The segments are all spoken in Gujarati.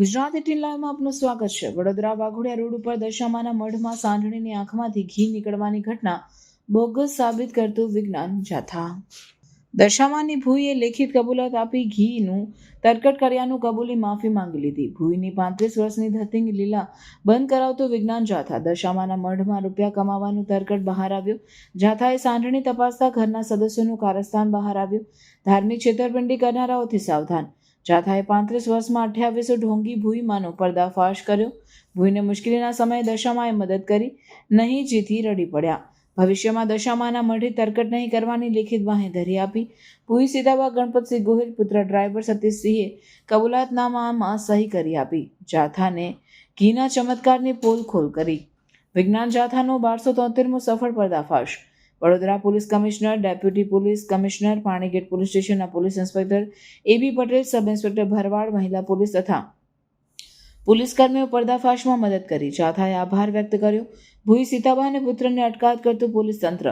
ગુજરાત એટીન લાઈવમાં આપનું સ્વાગત છે. વડોદરા વાઘોડિયા રોડ ઉપર દશામાના મઢમાં સાંઢણીની આંખમાંથી ઘી નીકળવાની ઘટના બોગસ સાબિત કરતું વિજ્ઞાન જાથા. દશામાની ભૂઈએ લેખિત કબૂલાત આપી ઘીનું તરકટ કર્યાનું કબૂલી માફી માંગી લીધી. ભૂઈની પાંત્રીસ વર્ષની ધતિંગ લીલા બંધ કરાવતું વિજ્ઞાન જાથા દશામાના મઢમાં રૂપિયા કમાવાનું તરકટ બહાર આવ્યું. જાથાએ સાંઢણી તપાસતા ઘરના સદસ્યોનું કારસ્તાન બહાર આવ્યું. ધાર્મિક છેતરપિંડી કરનારાઓથી સાવધાન જાથાએ પાંત્રીસ વર્ષમાં અઠ્યાવીસો ઢોંગી ભૂઈમાંનો પર્દાફાશ કર્યો. ભૂઈને મુશ્કેલીના સમયે દશામાએ મદદ કરી, નહીં જીતી રડી પડ્યા. ભવિષ્યમાં દશામાના મઢે તરકટ નહીં કરવાની લેખિત બાંહેધરી આપી. ભૂઈ સીતાબા ગણપતસિંહ ગોહિલ પુત્ર ડ્રાઈવર સતીશસિંહે કબૂલાતનામામાં સહી કરી આપી. જાથાને ઘીના ચમત્કારની પોલ ખોલ કરી. વિજ્ઞાન જાથાનો બારસો તોતેરમો સફળ પર્દાફાશ. Vadodara police commissioner, deputy police commissioner, Panigate police સ્ટેશનના police inspector, AB Patel, sub inspector Bharwad, મહિલા પોલીસ તથા પોલીસ કર્મીઓ પર્દાફાશમાં મદદ કરી. જાથાએ આભાર વ્યક્ત કર્યો. ભૂઈ સીતાબા અને પુત્રને અટકાયત કરતું પોલીસ તંત્ર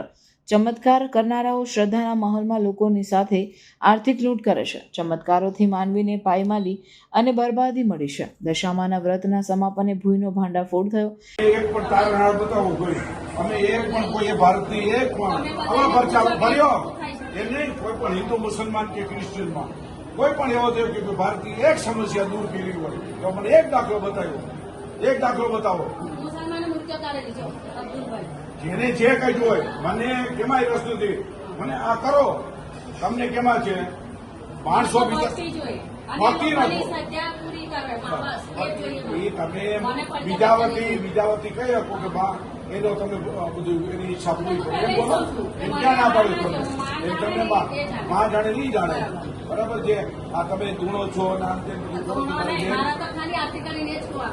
ચમત્કાર કરનારાઓ શ્રદ્ધાના માહોલમાં લોકોની સાથે આર્થિક લૂંટ કરે છે. ચમત્કારોથી માનવીને પાયમાલી અને બરબાદી મળી છે. દશામાના વ્રતના સમાપને ભૂઈનો ભાંડાફોડ થયો. એક પણ કોઈ. અમે એક પણ કોઈ ભારતની એક પણ. ભર્યો. કોઈ પણ હિન્દુ, મુસલમાન કે ક્રિશ્ચિયનમાં કોઈ પણ એવો થયો કે ભારતીય એક સમસ્યા દૂર કરી હોય. તો મને એક દાખલો બતાવ્યો. એક દાખલો બતાવો. જેને જે કહ્યું હોય મને કેમાં રસ નથી. મને આ કરો. તમને કેમાં છે? માણસો બીજા તમે બીજાવતી બીજાવતી કહી શકો કે બા એનો તમે બધું એની ઈચ્છા પૂરી કરો એમ બોલો. એમ ક્યાં ના પાડ્યું તમે એમ તમને માં જાણે. નહીં જાણે. બરાબર છે? આ તમે ધૂણો છો નામ તેમ બધું કરો છો.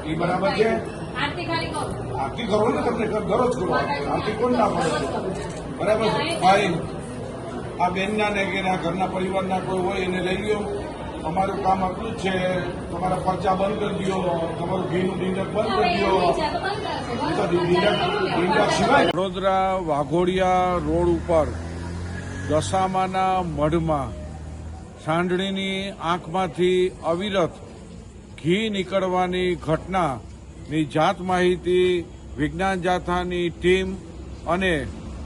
જ એ બરાબર છે? આરતી કરો. ને તમને દરરોજ કરો આરતી કોણ ના પાડે? બરાબર છે? ભાઈ આ બેનના ને કે ઘરના પરિવારના કોઈ હોય એને લઈ લ્યો. અમારું કામ આટલું જ છે. તમારા પરચા બંધ કરી દો તમારું ઘીનું ડિનર બંધ કરી દો સિવાય વડોદરા વાઘોડિયા રોડ ઉપર દશામાના મઢમાં સાંડણીની આંખમાંથી અવિરત ઘી નીકળવાની ઘટનાની જાત માહિતી વિજ્ઞાન જાથાની ટીમ અને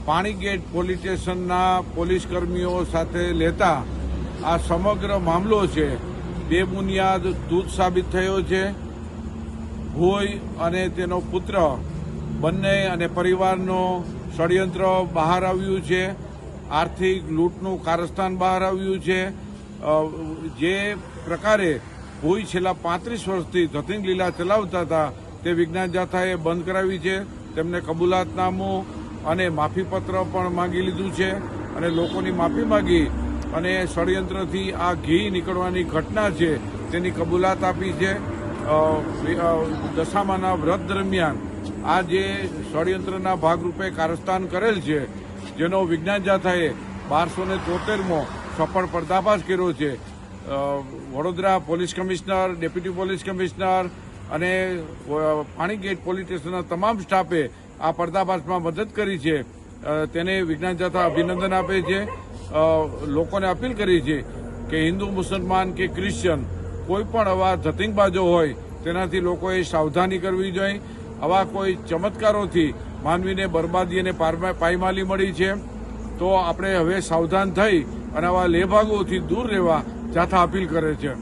પાણીગેટ પોલીસ સ્ટેશનના પોલીસ કર્મીઓ સાથે લેતા આ સમગ્ર મામલો છે બેબુનિયાદ દૂધ સાબિત થયો છે. ભોય અને તેનો પુત્ર, બંને અને પરિવારનો ષડયંત્ર બહાર આવ્યું છે. આર્થિક લૂંટનું કારસ્તાન બહાર આવ્યું છે. જે પ્રકારે ભોઈ છેલ્લા પાંત્રીસ વર્ષથી ધતિંગ લીલા ચલાવતા હતા, તે વિજ્ઞાન જાથાએ બંધ કરાવી છે. તેમને કબૂલાતનામું અને માફીપત્ર પણ માંગી લીધું છે અને લોકોની માફી માંગી અને ષડયંત્રથી આ ઘી નીકળવાની ઘટના છે, તેની કબૂલાત આપી છે. દશામાના વ્રત દરમિયાન આ જે ષડયંત્રના ભાગરૂપે કારસ્તાન કરેલ છે, જેનો વિજ્ઞાન જાથાએ બારસો ને તોતેરમો સફળ પર્દાફાશ કર્યો છે. Vadodara police commissioner, deputy police commissioner અને પાણીગેટ પોલીસ સ્ટેશનના તમામ સ્ટાફે આ પર્દાફાશમાં મદદ કરી છે. તેને વિજ્ઞાન જાથા અભિનંદન આપે છે. લોકોને અપીલ કરી છે કે હિન્દુ, મુસલમાન કે ક્રિશ્ચન કોઈ પણ આવા ધતિંગબાજો હોય, તેનાથી લોકોએ સાવધાની કરવી જોઈએ. આવા કોઈ ચમત્કારોથી માનવીને બરબાદી અને પાયમાલી મળી છે. તો આપણે હવે સાવધાન થઈ અને આવા લેભાગોથી દૂર રહેવા જાથા અપીલ કરે છે.